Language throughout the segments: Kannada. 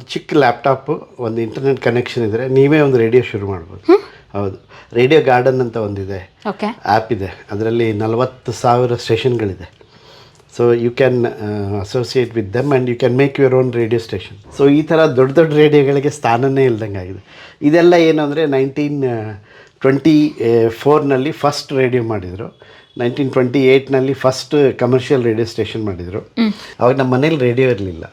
ಒಂದು ಚಿಕ್ಕ ಲ್ಯಾಪ್ಟಾಪು ಒಂದು ಇಂಟರ್ನೆಟ್ ಕನೆಕ್ಷನ್ ಇದ್ದರೆ ನೀವೇ ಒಂದು ರೇಡಿಯೋ ಶುರು ಮಾಡ್ಬೋದು. ಹೌದು. ರೇಡಿಯೋ ಗಾರ್ಡನ್ ಅಂತ ಒಂದಿದೆ. ಓಕೆ. ಆ್ಯಪ್ ಇದೆ. ಅದರಲ್ಲಿ ನಲವತ್ತು ಸಾವಿರ ಸ್ಟೇಷನ್ಗಳಿದೆ so you can associate with them and you can make your own radio station so ಈ ಥರ ದೊಡ್ಡ ದೊಡ್ಡ ರೇಡಿಯೋಗಳಿಗೆ ಸ್ಥಾನನೇ ಇಲ್ದಂಗೆ ಆಗಿದೆ. ಇದೆಲ್ಲ ಏನು ಅಂದರೆ ನೈನ್ಟೀನ್ ಟ್ವೆಂಟಿ ಫೋರ್ನಲ್ಲಿ ಫಸ್ಟ್ ರೇಡಿಯೋ ಮಾಡಿದರು. ನೈನ್ಟೀನ್ ಟ್ವೆಂಟಿ ಏಯ್ಟ್ನಲ್ಲಿ ಫಸ್ಟ್ ಕಮರ್ಷಿಯಲ್ ರೇಡಿಯೋ ಸ್ಟೇಷನ್ ಮಾಡಿದರು. ಅವಾಗ ನಮ್ಮ ಮನೇಲಿ ರೇಡಿಯೋ ಇರಲಿಲ್ಲ.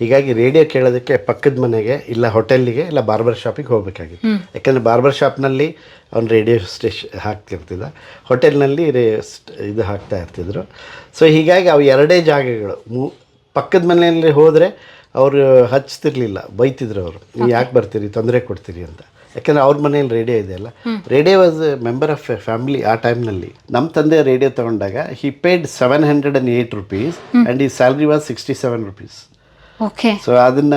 ಹೀಗಾಗಿ ರೇಡಿಯೋ ಕೇಳೋದಕ್ಕೆ ಪಕ್ಕದ ಮನೆಗೆ ಇಲ್ಲ ಹೋಟೆಲ್ಲಿಗೆ ಇಲ್ಲ ಬಾರ್ಬರ್ ಶಾಪಿಗೆ ಹೋಗಬೇಕಾಗಿತ್ತು. ಯಾಕಂದರೆ ಬಾರ್ಬರ್ ಶಾಪ್ನಲ್ಲಿ ಅವ್ನು ರೇಡಿಯೋ ಸ್ಟೇಷನ್ ಹಾಕ್ತಿರ್ತಿದ್ದ. ಹೋಟೆಲ್ನಲ್ಲಿ ರೇ ಇದು ಹಾಕ್ತಾ ಇರ್ತಿದ್ರು. ಸೊ ಹೀಗಾಗಿ ಅವು ಎರಡೇ ಜಾಗಗಳು. ಮೂ ಪಕ್ಕದ ಮನೆಯಲ್ಲಿ ಹೋದರೆ ಅವರು ಹಚ್ತಿರ್ಲಿಲ್ಲ ಬೈತಿದ್ರು ಅವರು. ನೀವು ಯಾಕೆ ಬರ್ತೀರಿ? ತೊಂದರೆ ಕೊಡ್ತೀರಿ ಅಂತ. ಯಾಕಂದರೆ ಅವ್ರ ಮನೇಲಿ ರೇಡಿಯೋ ಇದೆ ಅಲ್ಲ. Radio was member of a family ಆ ಟೈಮ್ನಲ್ಲಿ. ನಮ್ಮ ತಂದೆ ರೇಡಿಯೋ ತೊಗೊಂಡಾಗ he paid seven hundred and eight rupees and ಈ salary was sixty seven rupees okay so ಅದನ್ನ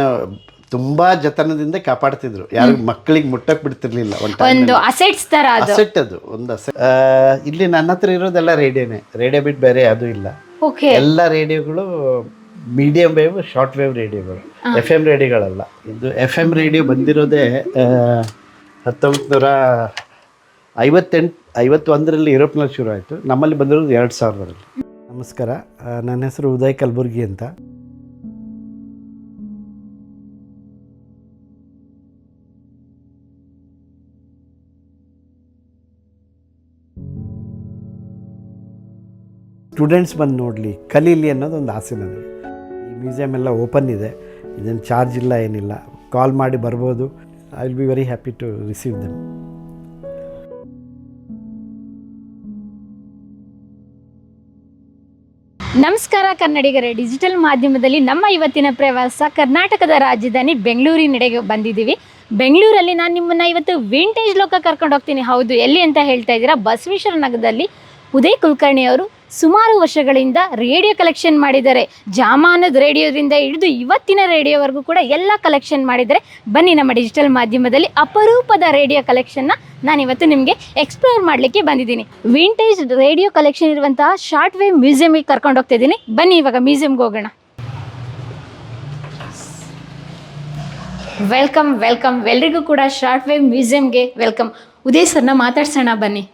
ತುಂಬಾ ಜತನದಿಂದ ಕಾಪಾಡ್ತಿದ್ರು. ಯಾರು ಮಕ್ಕಳಿಗೆ ಮುಟ್ಟಕ್ ಬಿಡ್ತಿರ್ಲಿಲ್ಲ ಒಂದು ಅಸೆಟ್ಸ್ ತರ ಅಸೆಟ್ ಅದು ಒಂದು ಅಸೆಟ್ ಇಲ್ಲಿ ನನ್ನ ಹತ್ರ ಇರೋದೆಲ್ಲ ರೇಡಿಯೋನೇ ರೇಡಿಯೋ ಬಿಟ್ಟು ಬೇರೆ ಅದು ಇಲ್ಲ. ಓಕೆ ಎಲ್ಲ ರೇಡಿಯೋಗಳು ಮೀಡಿಯಂ ವೇವ್ ಶಾರ್ಟ್ ವೇವ್ ರೇಡಿಯೋಗಳು ಎಫ್ ಎಂ ರೇಡಿಯೋಗಳಲ್ಲ ಇದು ಎಫ್ ಎಂ ರೇಡಿಯೋ ಬಂದಿರೋದೇ ಹತ್ತೊಂಬತ್ತು ನೂರ ಐವತ್ತೆಂಟು ಐವತ್ತೊಂದರಲ್ಲಿ ಯುರೋಪ್ನಲ್ಲಿ ಶುರು ಆಯಿತು. ನಮ್ಮಲ್ಲಿ ಬಂದಿರೋದು ಎರಡು ಸಾವಿರದಲ್ಲಿ. ನಮಸ್ಕಾರ. ನನ್ನ ಹೆಸರು ಉದಯ್ ಕಲಬುರ್ಗಿ ಅಂತ. ಸ್ಟೂಡೆಂಟ್ಸ್ ಬಂದು ನೋಡಲಿ, ಕಲೀಲಿ ಅನ್ನೋದು ಒಂದು ಆಸೆ ನನಗೆ. ಈ ಮ್ಯೂಸಿಯಂ ಎಲ್ಲ ಓಪನ್ ಇದೆ ಇದನ್ನು ಚಾರ್ಜ್ ಇಲ್ಲ, ಏನಿಲ್ಲ. ಕಾಲ್ ಮಾಡಿ ಬರ್ಬೋದು. I will be very happy to receive them ನಮಸ್ಕಾರ, ಕನ್ನಡಿಗರೇ. ಡಿಜಿಟಲ್ ಮಾಧ್ಯಮದಲ್ಲಿ ನಮ್ಮ ಇವತ್ತಿನ ಪ್ರವಾಸ ಕರ್ನಾಟಕದ ರಾಜಧಾನಿ ಬೆಂಗಳೂರಿನೆಡೆಗೆ ಬಂದಿದ್ದೀವಿ. ಬೆಂಗಳೂರಲ್ಲಿ ನಾನು ನಿಮ್ಮನ್ನು ಇವತ್ತು ವಿಂಟೇಜ್ ಲೋಕ ಕರ್ಕೊಂಡು ಹೋಗ್ತೀನಿ. ಹೌದು, ಎಲ್ಲಿ ಅಂತ ಹೇಳ್ತಾ ಇದ್ದೀರಾ? ಬಸವೇಶ್ವರ ನಗರದಲ್ಲಿ ಉದಯ್ ಕುಲಕರ್ಣಿ ಅವರು ಸುಮಾರು ವರ್ಷಗಳಿಂದ ರೇಡಿಯೋ ಕಲೆಕ್ಷನ್ ಮಾಡಿದ್ದಾರೆ. ಜಾಮಾನದ ರೇಡಿಯೋದಿಂದ ಹಿಡಿದು ಇವತ್ತಿನ ರೇಡಿಯೋವರೆಗೂ ಕೂಡ ಎಲ್ಲ ಕಲೆಕ್ಷನ್ ಮಾಡಿದ್ದಾರೆ. ಬನ್ನಿ ನಮ್ಮ ಡಿಜಿಟಲ್ ಮಾಧ್ಯಮದಲ್ಲಿ ಅಪರೂಪದ ರೇಡಿಯೋ ಕಲೆಕ್ಷನ್ನ ನಾನಿವತ್ತು ನಿಮಗೆ ಎಕ್ಸ್ಪ್ಲೋರ್ ಮಾಡಲಿಕ್ಕೆ ಬಂದಿದ್ದೀನಿ. ವಿಂಟೇಜ್ ರೇಡಿಯೋ ಕಲೆಕ್ಷನ್ ಇರುವಂತಹ ಶಾರ್ಟ್ ವೇವ್ ಮ್ಯೂಸಿಯಮಿಗೆ ಕರ್ಕೊಂಡು ಹೋಗ್ತಾ ಇದ್ದೀನಿ. ಬನ್ನಿ ಇವಾಗ ಮ್ಯೂಸಿಯಮ್ಗೆ ಹೋಗೋಣ. ವೆಲ್ಕಮ್ ವೆಲ್ಕಮ್ ಎಲ್ರಿಗೂ ಕೂಡ ಶಾರ್ಟ್ ವೇವ್ ಮ್ಯೂಸಿಯಮ್ಗೆ ವೆಲ್ಕಮ್ ಉದಯ್ ಸರ್ನ ಮಾತಾಡ್ಸೋಣ ಬನ್ನಿ.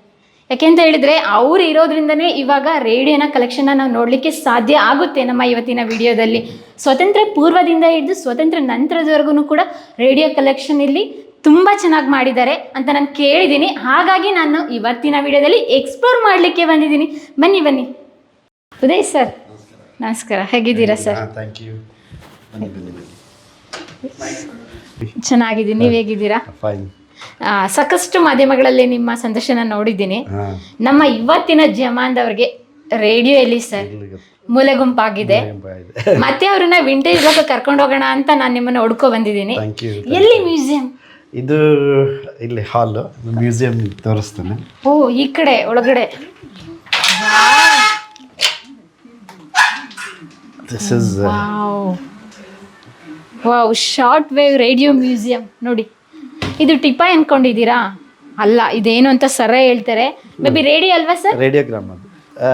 ಯಾಕೆಂತ ಹೇಳಿದ್ರೆ ಅವ್ರು ಇರೋದ್ರಿಂದನೇ ಇವಾಗ ರೇಡಿಯೋನ ಕಲೆಕ್ಷನ್ನ ನಾವು ನೋಡಲಿಕ್ಕೆ ಸಾಧ್ಯ ಆಗುತ್ತೆ ನಮ್ಮ ಇವತ್ತಿನ ವಿಡಿಯೋದಲ್ಲಿ. ಸ್ವತಂತ್ರ ಪೂರ್ವದಿಂದ ಹಿಡಿದು ಸ್ವತಂತ್ರ ನಂತರದವರೆಗೂ ಕೂಡ ರೇಡಿಯೋ ಕಲೆಕ್ಷನ್ ಇಲ್ಲಿ ತುಂಬ ಚೆನ್ನಾಗಿ ಮಾಡಿದ್ದಾರೆ ಅಂತ ನಾನು ಕೇಳಿದ್ದೀನಿ ಹಾಗಾಗಿ ನಾನು ಇವತ್ತಿನ ವಿಡಿಯೋದಲ್ಲಿ ಎಕ್ಸ್ಪ್ಲೋರ್ ಮಾಡಲಿಕ್ಕೆ ಬಂದಿದ್ದೀನಿ. ಬನ್ನಿ ಬನ್ನಿ. ಉದಯ್ ಸರ್. ನಮಸ್ಕಾರ. ಹೇಗಿದ್ದೀರಾ ಸರ್? ಚೆನ್ನಾಗಿದ್ದೀನಿ. ನೀವು ಹೇಗಿದ್ದೀರಾ? ಸಾಕಷ್ಟು ಮಾಧ್ಯಮಗಳಲ್ಲಿ ನಿಮ್ಮ ಸಂದರ್ಶನ ನೋಡಿದ್ದೀನಿ. ನಮ್ಮ ಇವತ್ತಿನ ಜಮಾನ್ದವ್ರಿಗೆ ರೇಡಿಯೋ ಎಲ್ಲಿ ಸರ್? ಮೂಲೆ ಗುಂಪಾಗಿದೆ ಮತ್ತೆ ಅವ್ರನ್ನ ವಿಂಟೇಜ್ ಲೋಕ ಕರ್ಕೊಂಡು ಹೋಗೋಣ ಅಂತ ನಾನು ನಿಮ್ಮನ್ನ ಹುಡ್ಕೊ ಬಂದಿದ್ದೀನಿ. ಎಲ್ಲಿ ಮ್ಯೂಸಿಯಂ? ಇದು ಇಲ್ಲಿ ಹಾಲು ಮ್ಯೂಸಿಯಂ ತೋರಿಸ್ತೇನೆ. ಓ ಈ ಕಡೆ ಒಳಗಡೆ. This is wow wow short wave radio museum. ನೋಡಿ. ಇದು ಟಿಪ ಅನ್ಕೊಂಡಿದ್ದೀರಾ? ಅಲ್ಲ ಇದೇನು ಅಂತ ಸರ ಹೇಳ್ತಾರೆ. ಮೇ ಬಿ ರೇಡಿಯೋ ಅಲ್ವಾ ಸರ್? ರೇಡಿಯೋಗ್ರಾಮ್ ಅದು. ಆ,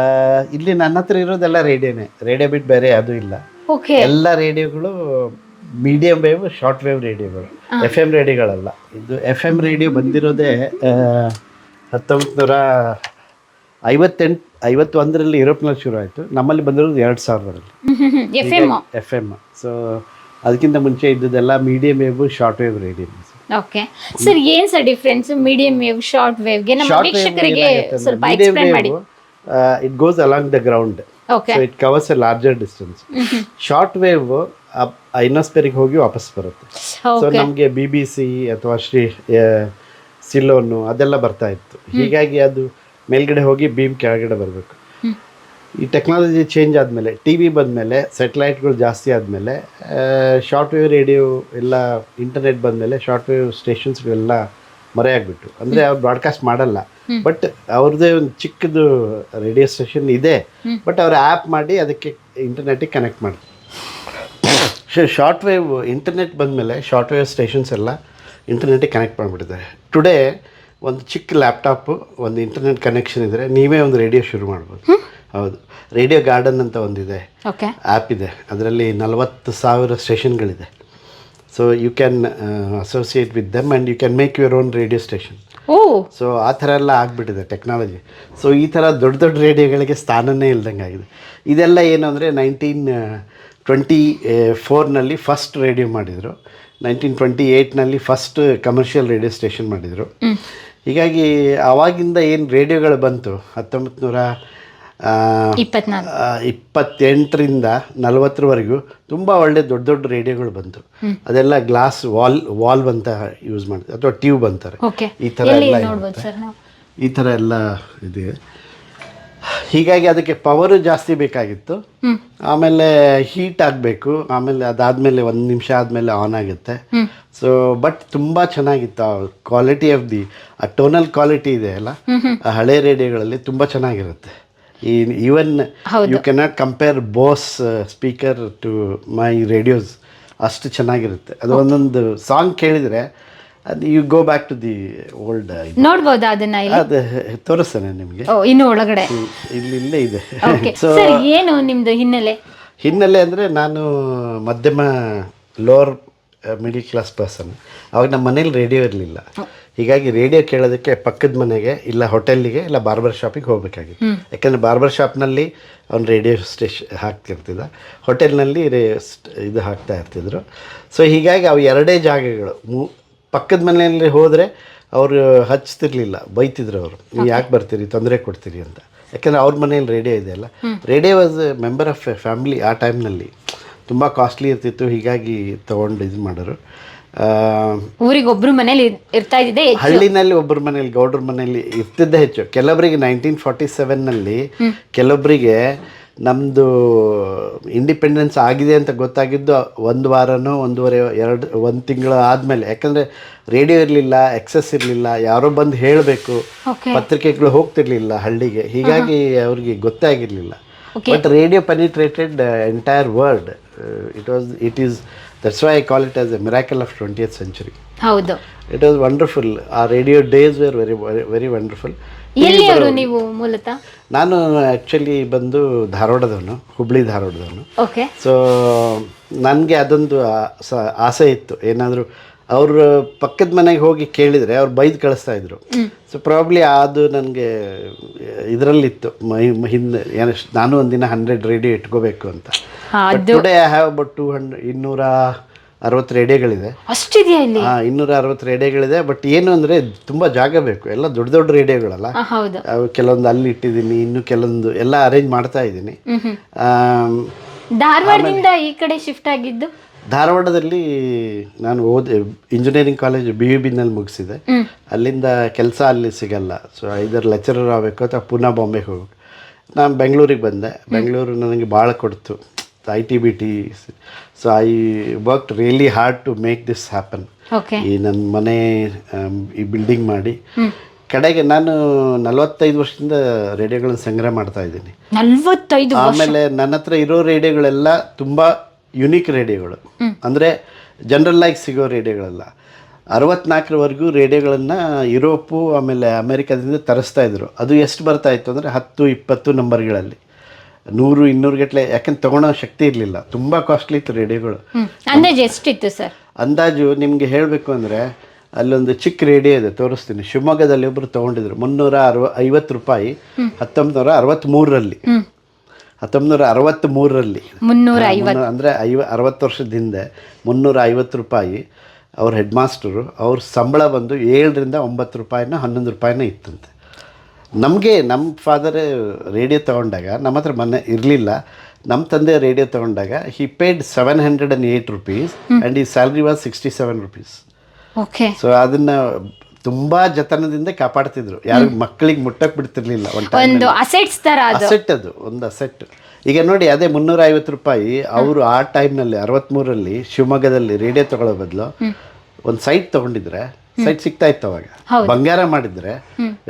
ಇಲ್ಲಿ ನನ್ನ ಹತ್ರ ಇರೋದೆಲ್ಲ ರೇಡಿಯೋನೇ. ರೇಡಿಯೋ ಬಿಟ್ಟು ಬೇರೆ ಅದು ಇಲ್ಲ. ಓಕೆ ಎಲ್ಲ ರೇಡಿಯೋಗಳು ಮೀಡಿಯಂ ವೇವ್ ಶಾರ್ಟ್ ವೇವ್ ರೇಡಿಯೋಗಳು. ಎಫ್ ಎಂ ರೇಡಿಯೋಗಳಲ್ಲ. ಇದು ಎಫ್ ಎಂ ರೇಡಿಯೋ ಬಂದಿರೋದೇ ಹತ್ತೊಂಬತ್ತು ನೂರ ಐವತ್ತೆಂಟು ಐವತ್ತೊಂದರಲ್ಲಿ ಯುರೋಪ್ನಲ್ಲಿ ಶುರು ಆಯಿತು. ನಮ್ಮಲ್ಲಿ ಬಂದಿರೋದು ಎರಡು ಸಾವಿರದಲ್ಲಿ. F M F M so ಅದಕ್ಕಿಂತ ಮುಂಚೆ ಇದ್ದದೆಲ್ಲ medium wave short wave radio. Okay sir ಏನ್ sir difference medium wave short ವೇವ್ಗೆ ನಮ್ಮ ವೀಕ್ಷಕರಿಗೆ ಸ್ವಲ್ಪ ಎಕ್ಸ್ಪ್ಲೈನ್ ಮಾಡಿ. It goes along the ground okay so it covers a larger distance short wave ಐನೋಸ್ಪೆರಿಗೆ ಹೋಗಿ ವಾಪಸ್ ಬರುತ್ತೆ. ಸೊ ನಮಗೆ ಬಿ ಬಿ ಸಿ ಅಥವಾ ಶ್ರೀ ಸಿಲೋನು ಅದೆಲ್ಲ ಬರ್ತಾ ಇತ್ತು. ಹೀಗಾಗಿ ಅದು ಮೇಲ್ಗಡೆ ಹೋಗಿ ಬೀಮ್ ಕೆಳಗಡೆ ಬರಬೇಕು. ಈ ಟೆಕ್ನಾಲಜಿ ಚೇಂಜ್ ಆದಮೇಲೆ ಟಿ ವಿ ಬಂದಮೇಲೆ ಸೆಟಲೈಟ್ಗಳು ಜಾಸ್ತಿ ಆದಮೇಲೆ ಶಾರ್ಟ್ ವೇವ್ ರೇಡಿಯೋ ಎಲ್ಲ ಇಂಟರ್ನೆಟ್ ಬಂದಮೇಲೆ ಶಾರ್ಟ್ ವೇವ್ ಸ್ಟೇಷನ್ಸ್ಗಳೆಲ್ಲ ಮರೆಯಾಗ್ಬಿಟ್ಟು ಅಂದರೆ ಅವ್ರು ಬ್ರಾಡ್ಕಾಸ್ಟ್ ಮಾಡಲ್ಲ. ಬಟ್ ಅವ್ರದ್ದೇ ಒಂದು ಚಿಕ್ಕದು ರೇಡಿಯೋ ಸ್ಟೇಷನ್ ಇದೆ. ಬಟ್ ಅವ್ರು ಆ್ಯಪ್ ಮಾಡಿ ಅದಕ್ಕೆ ಇಂಟರ್ನೆಟಿಗೆ ಕನೆಕ್ಟ್ ಮಾಡ್ತಾರೆ. ಶಾರ್ಟ್ ವೇವ್ ಇಂಟರ್ನೆಟ್ ಬಂದಮೇಲೆ ಶಾರ್ಟ್ ವೇವ್ ಸ್ಟೇಷನ್ಸ್ ಎಲ್ಲ ಇಂಟರ್ನೆಟಿಗೆ ಕನೆಕ್ಟ್ ಮಾಡಿಬಿಟ್ಟಿದ್ದಾರೆ. ಟುಡೇ ಒಂದು ಚಿಕ್ಕ ಲ್ಯಾಪ್ಟಾಪು ಒಂದು ಇಂಟರ್ನೆಟ್ ಕನೆಕ್ಷನ್ ಇದ್ದರೆ ನೀವೇ ಒಂದು ರೇಡಿಯೋ ಶುರು ಮಾಡ್ಬೋದು. ಹೌದು. ರೇಡಿಯೋ ಗಾರ್ಡನ್ ಅಂತ ಒಂದಿದೆ. ಆ್ಯಪ್ ಇದೆ. ಅದರಲ್ಲಿ ನಲವತ್ತು ಸಾವಿರ ಸ್ಟೇಷನ್ಗಳಿದೆ so you can associate with them and you can make your own radio station oh! So ಆ ಥರ ಎಲ್ಲ ಆಗಿಬಿಟ್ಟಿದೆ ಟೆಕ್ನಾಲಜಿ ಸೊ ಈ ಥರ ದೊಡ್ಡ ದೊಡ್ಡ ರೇಡಿಯೋಗಳಿಗೆ ಸ್ಥಾನನೇ ಇಲ್ದಂಗೆ ಆಗಿದೆ. ಇದೆಲ್ಲ ಏನು ಅಂದರೆ ನೈನ್ಟೀನ್ ಟ್ವೆಂಟಿ ಫೋರ್ನಲ್ಲಿ ಫಸ್ಟ್ ರೇಡಿಯೋ ಮಾಡಿದರು. ನೈನ್ಟೀನ್ ಟ್ವೆಂಟಿ ಏಯ್ಟ್ನಲ್ಲಿ ಫಸ್ಟ್ ಕಮರ್ಷಿಯಲ್ ರೇಡಿಯೋ ಸ್ಟೇಷನ್ ಮಾಡಿದರು. ಹೀಗಾಗಿ ಆವಾಗಿಂದ ಏನು ರೇಡಿಯೋಗಳು ಬಂತು ಹತ್ತೊಂಬತ್ತು ನೂರ ಇಪ್ಪತ್ತೆಂಟರಿಂದ ನಲವತ್ತರವರೆಗೂ ತುಂಬ ಒಳ್ಳೆ ದೊಡ್ಡ ದೊಡ್ಡ ರೇಡಿಯೋಗಳು ಬಂತು. ಅದೆಲ್ಲ ಗ್ಲಾಸ್ ವಾಲ್ ವಾಲ್ವ್ ಅಂತ ಯೂಸ್ ಮಾಡ್ತಾರೆ ಅಥವಾ ಟ್ಯೂಬ್ ಅಂತಾರೆ. ಈ ಥರ ಎಲ್ಲಿ ಈ ಥರ ಎಲ್ಲ ಇದೆ. ಹೀಗಾಗಿ ಅದಕ್ಕೆ ಪವರು ಜಾಸ್ತಿ ಬೇಕಾಗಿತ್ತು. ಆಮೇಲೆ ಹೀಟ್ ಆಗಬೇಕು. ಆಮೇಲೆ ಅದಾದಮೇಲೆ ಒಂದು ನಿಮಿಷ ಆದಮೇಲೆ ಆನ್ ಆಗುತ್ತೆ. ಸೊ ಬಟ್ ತುಂಬ ಚೆನ್ನಾಗಿತ್ತು. ಆ ಕ್ವಾಲಿಟಿ ಆಫ್ ದಿ ಆ ಟೋನಲ್ ಕ್ವಾಲಿಟಿ ಇದೆ ಅಲ್ಲ? ಆ ಹಳೆ ರೇಡಿಯೋಗಳಲ್ಲಿ ತುಂಬ ಚೆನ್ನಾಗಿರುತ್ತೆ. Even you cannot compare Bose speaker to my radios ಅಷ್ಟು ಚೆನ್ನಾಗಿರುತ್ತೆ. ಅದು ಒಂದೊಂದು ಸಾಂಗ್ ಕೇಳಿದರೆ ಅದು you go back to the old ನೋಡ್ಬೋದು ಅದನ್ನ ಅದು ತೋರಿಸ್ತೇನೆ ನಿಮಗೆ. ಇನ್ನು ಒಳಗಡೆ. ಇಲ್ಲಿ ಇಲ್ಲೇ ಇದೆ. ಸೊ ಏನು ನಿಮ್ಮದು ಹಿನ್ನೆಲೆ? ಹಿನ್ನೆಲೆ ಅಂದರೆ ನಾನು ಮಧ್ಯಮ ಲೋವರ್ ಮಿಡಿಲ್ ಕ್ಲಾಸ್ ಪರ್ಸನ್ ಅವಾಗ ನಮ್ಮ ಮನೇಲಿ ರೇಡಿಯೋ ಇರಲಿಲ್ಲ. ಹೀಗಾಗಿ ರೇಡಿಯೋ ಕೇಳೋದಕ್ಕೆ ಪಕ್ಕದ ಮನೆಗೆ ಇಲ್ಲ ಹೋಟೆಲ್ಲಿಗೆ ಇಲ್ಲ ಬಾರ್ಬರ್ ಶಾಪಿಗೆ ಹೋಗಬೇಕಾಗಿತ್ತು. ಯಾಕಂದರೆ ಬಾರ್ಬರ್ ಶಾಪ್ನಲ್ಲಿ ಅವ್ನು ರೇಡಿಯೋ ಸ್ಟೇಷನ್ ಹಾಕ್ತಿರ್ತಿದ್ದ. ಹೋಟೆಲ್ನಲ್ಲಿ ರೇ ಇದು ಹಾಕ್ತಾ ಇರ್ತಿದ್ರು. ಸೊ ಹೀಗಾಗಿ ಅವು ಎರಡೇ ಜಾಗಗಳು. ಮೂ ಪಕ್ಕದ ಮನೆಯಲ್ಲಿ ಹೋದರೆ ಅವರು ಹಚ್ತಿರ್ಲಿಲ್ಲ ಬೈತಿದ್ರು ಅವರು. ನೀವು ಯಾಕೆ ಬರ್ತೀರಿ? ತೊಂದರೆ ಕೊಡ್ತೀರಿ ಅಂತ. ಯಾಕಂದರೆ ಅವ್ರ ಮನೇಲಿ ರೇಡಿಯೋ ಇದೆ ಅಲ್ಲ. Radio was member of a family ಆ ಟೈಮ್ನಲ್ಲಿ ತುಂಬ ಕಾಸ್ಟ್ಲಿ ಇರ್ತಿತ್ತು ಹೀಗಾಗಿ ತೊಗೊಂಡು ಇದು ಮಾಡೋರು ಊರಿಗೆ ಒಬ್ರು ಮನೇಲಿ ಇರ್ತಾ ಇದ್ದಿದ್ದೆ ಹಳ್ಳಿನಲ್ಲಿ ಒಬ್ಬರ ಮನೇಲಿ ಗೌಡ್ರ ಮನೇಲಿ ಇರ್ತಿದ್ದೇ ಹೆಚ್ಚು. ಕೆಲವರಿಗೆ ನೈನ್ಟೀನ್ ಫಾರ್ಟಿ ಸೆವೆನ್ನಲ್ಲಿ ಕೆಲವೊಬ್ಬರಿಗೆ ನಮ್ಮದು ಇಂಡಿಪೆಂಡೆನ್ಸ್ ಆಗಿದೆ ಅಂತ ಗೊತ್ತಾಗಿದ್ದು ಒಂದು ವಾರನೋ ಒಂದೂವರೆ ಎರಡು ಒಂದು ತಿಂಗಳು ಆದಮೇಲೆ. ಯಾಕಂದರೆ ರೇಡಿಯೋ ಇರಲಿಲ್ಲ ಎಕ್ಸಸ್ ಇರಲಿಲ್ಲ ಯಾರೋ ಬಂದು ಹೇಳಬೇಕು ಪತ್ರಿಕೆಗಳು ಹೋಗ್ತಿರ್ಲಿಲ್ಲ ಹಳ್ಳಿಗೆ. ಹೀಗಾಗಿ ಅವ್ರಿಗೆ ಗೊತ್ತೇ ಆಗಿರಲಿಲ್ಲ. But radio penetrated entire world it was it is that's why I call it as a miracle of twentieth century ಹೌದು. ಇಟ್ ವಾಸ್ ವಂಡರ್ಫುಲ್ ಆ radio days were very very wonderful ಎಲ್ಲಿಯವರು ನೀವು ಮೂಲತಃ? ನಾನು ಆ್ಯಕ್ಚುಲಿ ಬಂದು ಧಾರವಾಡದವನು ಹುಬ್ಳಿ ಧಾರವಾಡದವನು. ಓಕೆ ಸೊ ನನಗೆ ಅದೊಂದು ಆಸೆ ಇತ್ತು. ಏನಾದರೂ ಅವ್ರ ಪಕ್ಕದ ಮನೆಗೆ ಹೋಗಿ ಕೇಳಿದರೆ ಅವ್ರು ಬೈದು ಕಳಿಸ್ತಾ ಇದ್ರು. ಸೊ ಪ್ರಾಬ್ಲಿ ಅದು ನನಗೆ ಇದರಲ್ಲಿತ್ತು. ಮೈ ಹಿಂದೆ ಏನು ನಾನು ಒಂದಿನ ಹಂಡ್ರೆಡ್ ರೇಡಿಯೋ ಇಟ್ಕೋಬೇಕು ಅಂತ. Today I have about two hundred ಇನ್ನೂರ ಅರವತ್ತು ರೇಡಿಯೋಗಳಿದೆ. ಅಷ್ಟಿದೆಯಾ ಇಲ್ಲಿ? ಆ, ಇನ್ನೂರ ಅರವತ್ತು ರೇಡಿಯೋಗಳಿದೆ. ಬಟ್ ಏನು ಅಂದರೆ ತುಂಬ ಜಾಗ ಬೇಕು. ಎಲ್ಲ ದೊಡ್ಡ ದೊಡ್ಡ ರೇಡಿಯೋಗಳಲ್ಲ. ಹೌದು. ಕೆಲವೊಂದು ಅಲ್ಲಿ ಇಟ್ಟಿದ್ದೀನಿ ಇನ್ನು ಕೆಲವೊಂದು ಎಲ್ಲ ಅರೇಂಜ್ ಮಾಡ್ತಾ ಇದ್ದೀನಿ. ಧಾರವಾಡದಿಂದ ಈ ಕಡೆ ಶಿಫ್ಟ್ ಆಗಿದ್ದು? ಧಾರವಾಡದಲ್ಲಿ ನಾನು ಓದಿ ಇಂಜಿನಿಯರಿಂಗ್ ಕಾಲೇಜ್ ಬಿ ಯು ಬಿನಲ್ಲಿ ಮುಗಿಸಿದೆ. ಅಲ್ಲಿಂದ ಕೆಲಸ ಅಲ್ಲಿ ಸಿಗಲ್ಲ. ಸೊ ಐದರ್ ಲೆಕ್ಚರರ್ ಆಗಬೇಕು ಅಥವಾ ಪುನಃ ಬಾಂಬೆಗೆ ಹೋಗ್ಬೇಕು ನಾನು ಬೆಂಗಳೂರಿಗೆ ಬಂದೆ. ಬೆಂಗಳೂರು ನನಗೆ ಭಾಳ ಕೊಡ್ತು. I T B T so I work really hard to make this happen ಈ ನನ್ನ ಮನೆ ಈ ಬಿಲ್ಡಿಂಗ್ ಮಾಡಿ. ಕಡೆಗೆ ನಾನು ನಲವತ್ತೈದು ವರ್ಷದಿಂದ ರೇಡಿಯೋಗಳನ್ನ ಸಂಗ್ರಹ ಮಾಡ್ತಾ ಇದ್ದೀನಿ. ಆಮೇಲೆ ನನ್ನ ಹತ್ರ ಇರೋ ರೇಡಿಯೋಗಳೆಲ್ಲ ತುಂಬ ಯುನೀಕ್ ರೇಡಿಯೋಗಳು ಅಂದರೆ ಜನರಲ್ ಆಗಿ ಸಿಗೋ ರೇಡಿಯೋಗಳಲ್ಲ ಅರವತ್ನಾಲ್ಕರವರೆಗೂ ರೇಡಿಯೋಗಳನ್ನು ಯುರೋಪು ಆಮೇಲೆ ಅಮೇರಿಕಾದಿಂದ ತರಿಸ್ತಾ ಇದ್ರು. ಅದು ಎಷ್ಟು ಬರ್ತಾ ಇತ್ತು ಅಂದರೆ ಹತ್ತು ಇಪ್ಪತ್ತು ನಂಬರ್ಗಳಲ್ಲಿ ನೂರು ಇನ್ನೂರು ಗಟ್ಟಲೆ ಯಾಕಂದ್ರೆ ತೊಗೊಳೋ ಶಕ್ತಿ ಇರಲಿಲ್ಲ. ತುಂಬ ಕಾಸ್ಟ್ಲಿ ಇತ್ತು ರೇಡಿಯೋಗಳು ಅಂದಾಜು ಎಷ್ಟಿತ್ತು ಸರ್? ಅಂದಾಜು ನಿಮಗೆ ಹೇಳಬೇಕು ಅಂದರೆ ಅಲ್ಲೊಂದು ಚಿಕ್ಕ ರೇಡಿಯೋ ಇದೆ ತೋರಿಸ್ತೀನಿ. ಶಿವಮೊಗ್ಗದಲ್ಲಿ ಒಬ್ಬರು ತೊಗೊಂಡಿದ್ರು ಮುನ್ನೂರ ಅರವ ಐವತ್ತು ರೂಪಾಯಿ ಹತ್ತೊಂಬತ್ತು ನೂರ ಅರವತ್ತ್ಮೂರರಲ್ಲಿ ಹ್ಮ್ ಹತ್ತೊಂಬತ್ತು ಮೂರರಲ್ಲಿ ಮುನ್ನೂರ ಐವತ್ತು ಅಂದರೆ ಐವ ಅರವತ್ತು ವರ್ಷದ ಹಿಂದೆ ಮುನ್ನೂರ ಐವತ್ತು ರೂಪಾಯಿ ಅವ್ರ ಹೆಡ್ ಮಾಸ್ಟರು ಅವ್ರ ಸಂಬಳ ಬಂದು ಏಳರಿಂದ ಒಂಬತ್ತು ರೂಪಾಯಿನ ಹನ್ನೊಂದು ರೂಪಾಯಿನ ಇತ್ತಂತೆ. ನಮಗೆ ನಮ್ಮ ಫಾದರ್ ರೇಡಿಯೋ ತೊಗೊಂಡಾಗ ನಮ್ಮ ಹತ್ರ ಮನೆ ಇರಲಿಲ್ಲ. ನಮ್ಮ ತಂದೆ ರೇಡಿಯೋ ತೊಗೊಂಡಾಗ he paid seven hundred and eight rupees and ಈ salary was sixty seven rupees okay so ಅದನ್ನು ತುಂಬ ಜತನದಿಂದ ಕಾಪಾಡ್ತಿದ್ರು. ಯಾರು ಮಕ್ಕಳಿಗೆ ಮುಟ್ಟಕ್ ಬಿಡ್ತಿರ್ಲಿಲ್ಲ ಒಂದು ಅಸೆಟ್ಸ್ ತರ ಅದು. ಅಸೆಟ್ ಅದು ಒಂದು ಅಸೆಟ್ ಈಗ ನೋಡಿ ಅದೇ ಮುನ್ನೂರ ಐವತ್ತು ರೂಪಾಯಿ ಅವರು ಆ ಟೈಮ್ನಲ್ಲಿ ಅರವತ್ಮೂರಲ್ಲಿ ಶಿವಮೊಗ್ಗದಲ್ಲಿ ರೇಡಿಯೋ ತಗೊಳ್ಳೋ ಬದಲು ಒಂದು ಸೈಟ್ ತಗೊಂಡಿದ್ರೆ ಸೈಟ್ ಸಿಗ್ತಾ ಇತ್ತು ಅವಾಗ. ಬಂಗಾರ ಮಾಡಿದ್ರೆ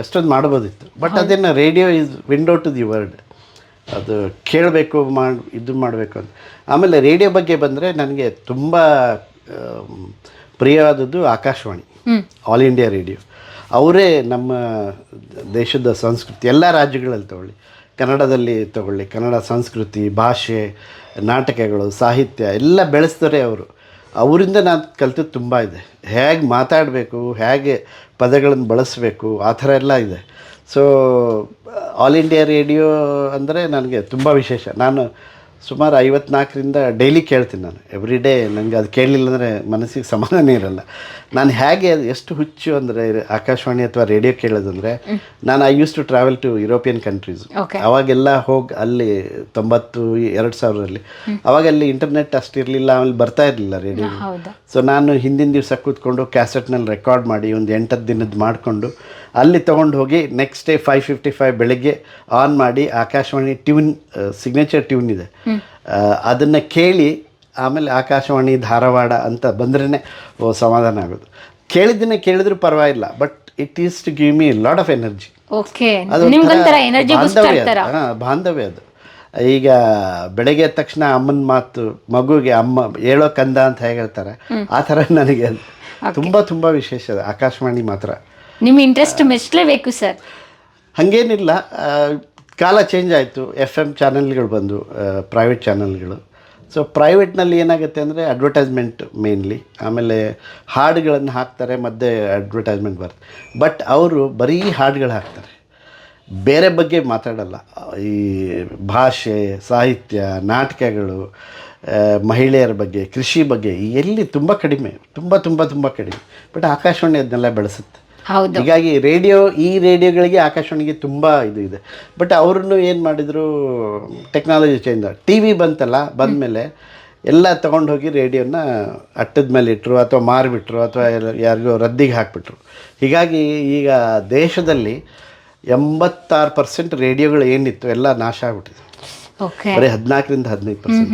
ಎಷ್ಟೊಂದು ಮಾಡ್ಬೋದಿತ್ತು ಬಟ್ ಅದೇನ radio is window to the world ಅದು ಕೇಳಬೇಕು ಮಾಡ್ ಇದು ಮಾಡಬೇಕು ಅಂತ. ಆಮೇಲೆ ರೇಡಿಯೋ ಬಗ್ಗೆ ಬಂದರೆ ನನಗೆ ತುಂಬ ಪ್ರಿಯವಾದದ್ದು ಆಕಾಶವಾಣಿ. ಆಲ್ ಇಂಡಿಯಾ ರೇಡಿಯೋ ಅವರೇ ನಮ್ಮ ದೇಶದ ಸಂಸ್ಕೃತಿ, ಎಲ್ಲ ರಾಜ್ಯಗಳಲ್ಲಿ ತಗೊಳ್ಳಿ. ಕನ್ನಡದಲ್ಲಿ ತಗೊಳ್ಳಿ, ಕನ್ನಡ ಸಂಸ್ಕೃತಿ, ಭಾಷೆ, ನಾಟಕಗಳು, ಸಾಹಿತ್ಯ ಎಲ್ಲ ಬೆಳೆಸ್ತಾರೆ ಅವರು. ಅವರಿಂದ ನಾನು ಕಲಿತು ತುಂಬ ಇದೆ. ಹೇಗೆ ಮಾತಾಡಬೇಕು, ಹೇಗೆ ಪದಗಳನ್ನು ಬಳಸಬೇಕು, ಆ ಥರ ಎಲ್ಲ ಇದೆ. ಸೊ ಆಲ್ ಇಂಡಿಯಾ ರೇಡಿಯೋ ಅಂದರೆ ನನಗೆ ತುಂಬ ವಿಶೇಷ. ನಾನು ಸುಮಾರು ಐವತ್ನಾಲ್ಕರಿಂದ ಡೈಲಿ ಕೇಳ್ತೀನಿ ನಾನು. ಎವ್ರಿ ಡೇ ನನಗೆ ಅದು ಕೇಳಲಿಲ್ಲ ಅಂದರೆ ಮನಸ್ಸಿಗೆ ಸಮಾಧಾನ ಇರಲ್ಲ. ನಾನು ಹೇಗೆ ಅದು ಎಷ್ಟು ಹುಚ್ಚು ಅಂದರೆ ಆಕಾಶವಾಣಿ ಅಥವಾ ರೇಡಿಯೋ ಕೇಳೋದಂದರೆ ನಾನು I use to travel to European countries ಅವಾಗೆಲ್ಲ ಹೋಗಿ ಅಲ್ಲಿ ತೊಂಬತ್ತು ಎರಡು ಸಾವಿರದಲ್ಲಿ. ಅವಾಗ ಅಲ್ಲಿ ಇಂಟರ್ನೆಟ್ ಅಷ್ಟಿರಲಿಲ್ಲ ಆಮೇಲೆ ಬರ್ತಾ ಇರಲಿಲ್ಲ ರೇಡಿಯೋ. ಸೊ ನಾನು ಹಿಂದಿನ ದಿವಸ ಕೂತ್ಕೊಂಡು ಕ್ಯಾಸೆಟ್ನಲ್ಲಿ ರೆಕಾರ್ಡ್ ಮಾಡಿ ಒಂದು ಎಂಟತ್ತು ದಿನದ ಮಾಡಿಕೊಂಡು ಅಲ್ಲಿ ತೊಗೊಂಡು ಹೋಗಿ next day five fifty five ಬೆಳಗ್ಗೆ ಆನ್ ಮಾಡಿ ಆಕಾಶವಾಣಿ ಟ್ಯೂನ್ ಸಿಗ್ನೇಚರ್ ಟ್ಯೂನ್ ಇದೆ. ಅದನ್ನು ಕೇಳಿ ಆಮೇಲೆ ಆಕಾಶವಾಣಿ ಧಾರವಾಡ ಅಂತ ಬಂದ್ರೇ ಓ ಸಮಾಧಾನ ಆಗೋದು. ಕೇಳಿದ್ದನ್ನ ಕೇಳಿದ್ರು ಪರವಾಗಿಲ್ಲ but it is to give me lot of energy ಬಾಂಧವ್ಯ ಅದು. ಹಾ, ಬಾಂಧವ್ಯ ಅದು. ಈಗ ಬೆಳಗ್ಗೆ ಎದ್ದ ತಕ್ಷಣ ಅಮ್ಮನ ಮಾತು ಮಗುಗೆ ಅಮ್ಮ ಹೇಳೋ ಕಂದ ಅಂತ ಹೇಗೆ ಹೇಳ್ತಾರೆ? ಆ ಥರ ನನಗೆ ತುಂಬಾ ತುಂಬಾ ವಿಶೇಷ ಅದು ಆಕಾಶವಾಣಿ ಮಾತ್ರ. ನಿಮ್ ಇಂಟ್ರೆಸ್ಟ್ ಮೆಚ್ಚಲೇಬೇಕು ಸರ್ ಹಾಗೇನಿಲ್ಲ. ಕಾಲ ಚೇಂಜ್ ಆಯಿತು. ಎಫ್ ಎಂ ಚಾನಲ್ಗಳು ಬಂದು ಪ್ರೈವೇಟ್ ಚಾನಲ್ಗಳು ಸೊ ಪ್ರೈವೇಟ್ನಲ್ಲಿ ಏನಾಗುತ್ತೆ ಅಂದರೆ ಅಡ್ವರ್ಟೈಸ್ಮೆಂಟ್ ಮೇನ್ಲಿ ಆಮೇಲೆ ಹಾಡುಗಳನ್ನು ಹಾಕ್ತಾರೆ, ಮತ್ತೆ ಅಡ್ವರ್ಟೈಸ್ಮೆಂಟ್ ಬರುತ್ತೆ. ಬಟ್ ಅವರು ಬರೀ ಹಾಡುಗಳು ಹಾಕ್ತಾರೆ. ಬೇರೆ ಬಗ್ಗೆ ಮಾತಾಡಲ್ಲ. ಈ ಭಾಷೆ, ಸಾಹಿತ್ಯ, ನಾಟಕಗಳು ಮಹಿಳೆಯರ ಬಗ್ಗೆ, ಕೃಷಿ ಬಗ್ಗೆ, ಎಲ್ಲಿ ತುಂಬ ಕಡಿಮೆ, ತುಂಬ ತುಂಬ ತುಂಬ ಕಡಿಮೆ. ಬಟ್ ಆಕಾಶವಾಣಿ ಅದನ್ನೆಲ್ಲ ಬೆಳೆಸುತ್ತೆ. ಹೀಗಾಗಿ ರೇಡಿಯೋ ಈ ರೇಡಿಯೋಗಳಿಗೆ ಆಕಾಶವಾಣಿಗೆ ತುಂಬ ಇದು ಇದೆ. ಬಟ್ ಅವ್ರನ್ನು ಏನು ಮಾಡಿದರು ಟೆಕ್ನಾಲಜಿ ಚೇಂಜ್ ಟಿ ವಿ ಬಂತಲ್ಲ ಬಂದಮೇಲೆ ಎಲ್ಲ ತೊಗೊಂಡು ಹೋಗಿ ರೇಡಿಯೋನ ಅಟ್ಟದ ಮೇಲೆ ಇಟ್ಟರು ಅಥವಾ ಮಾರಿಬಿಟ್ರು ಅಥವಾ ಯಾರಿಗೋ ರದ್ದಿಗೆ ಹಾಕಿಬಿಟ್ರು. ಹೀಗಾಗಿ ಈಗ ದೇಶದಲ್ಲಿ ಎಂಬತ್ತಾರು ಪರ್ಸೆಂಟ್ ರೇಡಿಯೋಗಳು ಏನಿತ್ತು ಎಲ್ಲ ನಾಶ ಆಗ್ಬಿಟ್ಟಿದೆ. ಓಕೆ ಬರೀ ಹದಿನಾಲ್ಕರಿಂದ ಹದಿನೈದು ಪರ್ಸೆಂಟ್